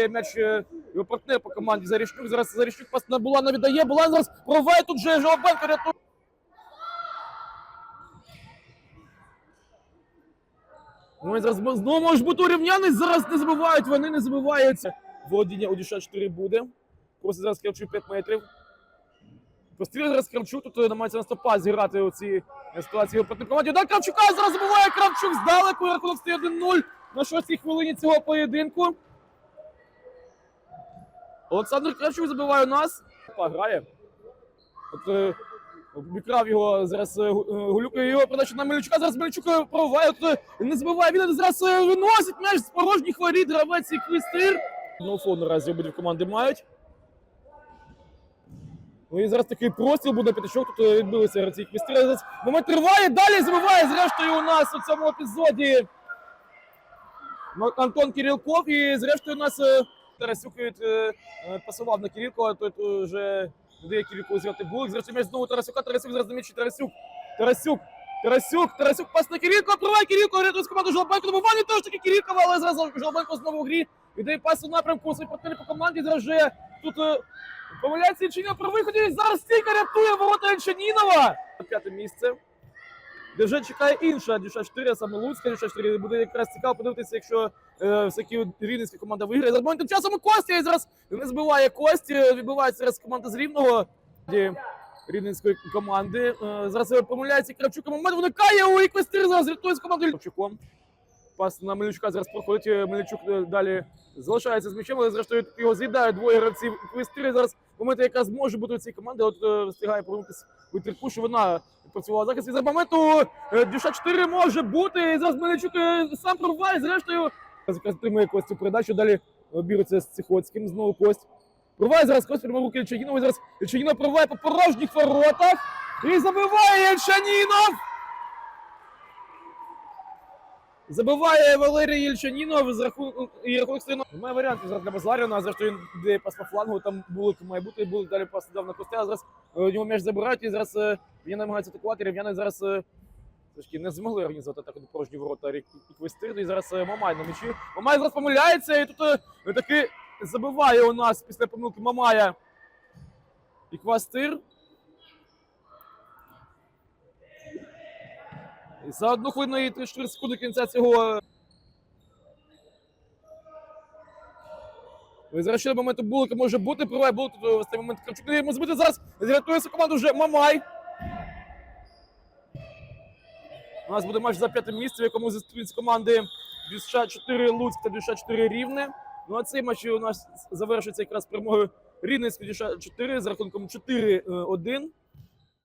віддає м'яч е, його партнер по команді Заріщук. Зараз Заріщук пас на Булана віддає. Булан зараз проває тут же Жолобенко рятує. Ну і зараз знову може бути урівняний. Зараз не забувають, вони не забиваються. Володіння у Дюша 4 буде. Просто зараз Кравчук 5 метрів. Постріл зараз Кравчук тут е, намагається на стопа зіграти у цій е, ситуації проти команді. Удар Кравчука зараз забуває Кравчук здалеку. Рахунок стає 1-0 на шостій хвилині цього поєдинку. Олександр Кравчук забиває у нас. Грає. От е, обікрав його зараз е, е, Гулюка його передачу на Мельчука. Зараз Мельчук проває. От, не забиває. Він зараз виносить м'яч з порожніх воріт. Гравець і квістир. Ноуфон наразі обидві команди мають. Ну і зараз такий простіл буде п'ятачок. Тут відбилися гравці квістира. Зараз момент триває. Далі забиває. Зрештою у нас у цьому епізоді Антон Кирилков. І зрештою у нас Тарасюк е, е, пасував на Кирилкова. Той тут вже дає Кирилкову зіграти булик. Зрештою знову Тарасюка. Тарасюк зараз на. Тарасюк. Тарасюк. Тарасюк, Тарасюк, пас на Кирилкова, проває Кирилкова, рятує з команду Жолобенко, добивання теж таки Кирилкова, але зараз Жолобенко знову в грі, віддає пас у напрямку своїх партнерів по команді, зараз тут е, помиляється Ільчанінов при виході, зараз стійка рятує ворота Ільчанінова. П'яте місце, де вже чекає інша Дюша 4, саме Луцька Дюша 4, буде якраз цікаво подивитися, якщо е, рівненська команда виграє. За тим часом і Костя зараз не збиває Кості, відбивається зараз команда з Рівного. Рівненської команди. Е, Зараз помиляється Кравчук. Момент виникає у Еквестир. Зараз рятує з командою Кравчуком. Пас на Мельничука зараз проходить. е, Мельничук е, далі залишається з м'ячем, але зрештою його з'їдають двоє гравців Еквестири. Зараз момент якраз може бути у цій команді. От встигає повернутися у що вона працювала захист. І за моменту е, Дюша 4 може бути. І зараз Мельничук е, сам прорває. Зрештою якраз тримає Костю передачу. Далі обірується з Циходським. Знову Кость. Прорває зараз Кость прямо руки Ільчанінова. Зараз Ільчанінов прорває по порожніх воротах. І забиває Ільчанінов! Забиває Валерій Ільчанінов з рахунку і рахунок стоїть. Немає варіантів зараз для Базаріна. Зрештою він де пас по флангу, там булик має бути, булик далі пас дав на Костя. Зараз е, у нього м'яч забирають і зараз е, він намагається атакувати. Рівняни зараз е, трошки не змогли організувати атаку до порожні ворота Рік- і зараз Мамай на м'ячі. Мамай зараз помиляється і тут таки забиває у нас після помилки Мамая і Квастир. За одну хвилину і 34 секунди кінця цього. зараз моменту Булика може бути. Проває Булик в цей момент Кравчук не йому збити. Зараз зрятується команду вже Мамай. У нас буде матч за п'яте місце, в якому зустрінуться команди Дюша 4 Луцьк та Дюша 4 Рівне. Ну а цей матч у нас завершиться якраз перемогою Рівненської Дюша 4 з рахунком 4-1.